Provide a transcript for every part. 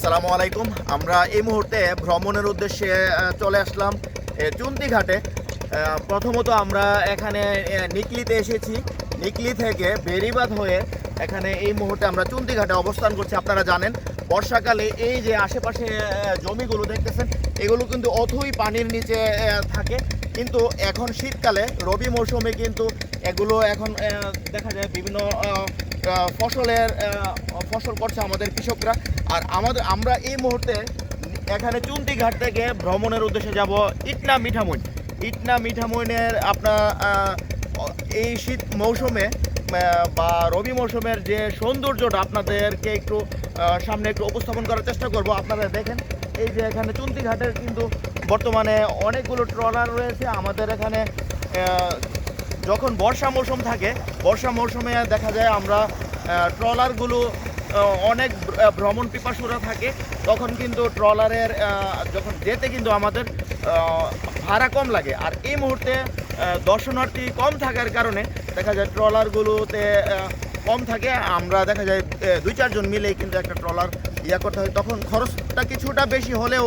আসসালামু আলাইকুম। আমরা এই মুহূর্তে ভ্রমণের উদ্দেশ্যে চলে আসলাম এ, চুন্তি ঘাটে। প্রথমত আমরা এখানে নিকলিতে এসেছি। নিকলি থেকে বেরিবাদ হয়ে এখানে এই মুহূর্তে আমরা চুন্তি ঘাটে অবস্থান করছি আপনারা জানেন। বর্ষাকালে এই যে আশেপাশে জমিগুলো দেখতেছেন এগুলো কিন্তু অথই পানির নিচে থাকে। কিন্তু এখন শীতকালে রবি মৌসুমে কিন্তু এগুলো এখন দেখা যায় বিভিন্ন ফসলের ফসল করছে আমাদের কৃষকরা। আর আমাদের আমরা এই মুহূর্তে এখানে চুন্তি ঘাট থেকে ভ্রমণের উদ্দেশ্যে যাব ইটনা মিঠামইন। ইটনা মিঠামইনের আপনার এই শীত মৌসুমে বা রবি মৌসুমের যে সৌন্দর্যটা আপনাদেরকে একটু সামনে একটু উপস্থাপন করার চেষ্টা করব। আপনারা দেখেন, এই যে এখানে চুন্তি ঘাটের কিন্তু বর্তমানে অনেকগুলো ট্রলার রয়েছে। আমাদের এখানে যখন বর্ষা মৌসুম থাকে, বর্ষা মৌসুমে দেখা যায় আমরা ট্রলারগুলো অনেক ভ্রমণ পিপাসুরা থাকে, তখন কিন্তু ট্রলারের যখন যেতে কিন্তু আমাদের ভাড়া কম লাগে। আর এই মুহূর্তে দর্শনার্থী কম থাকার কারণে দেখা যায় ট্রলারগুলোতে কম থাকে। আমরা দেখা যায় দুই চারজন মিলেই কিন্তু একটা ট্রলার ইয়া করতে হয়। তখন খরচটা কিছুটা বেশি হলেও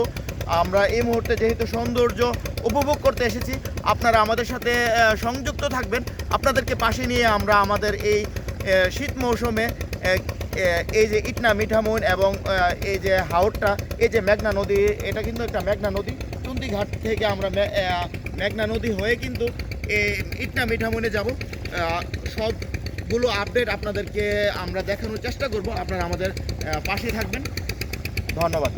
আমরা এই মুহূর্তে যেহেতু সৌন্দর্য উপভোগ করতে এসেছি, আপনারা আমাদের সাথে সংযুক্ত থাকবেন। আপনাদেরকে পাশে নিয়ে আমরা আমাদের এই শীত মৌসুমে এই যে ইটনা মিঠামুন এবং এই যে হাওড়টা এই যে মেঘনা নদী, এটা কিন্তু একটা মেঘনা নদী। ঘাট থেকে আমরা মেঘনা নদী হয়ে কিন্তু এই ইটনা মিঠামুনে যাব। সবগুলো আপডেট আপনাদেরকে আমরা দেখানোর চেষ্টা করব। আপনারা আমাদের পাশে থাকবেন। ধন্যবাদ।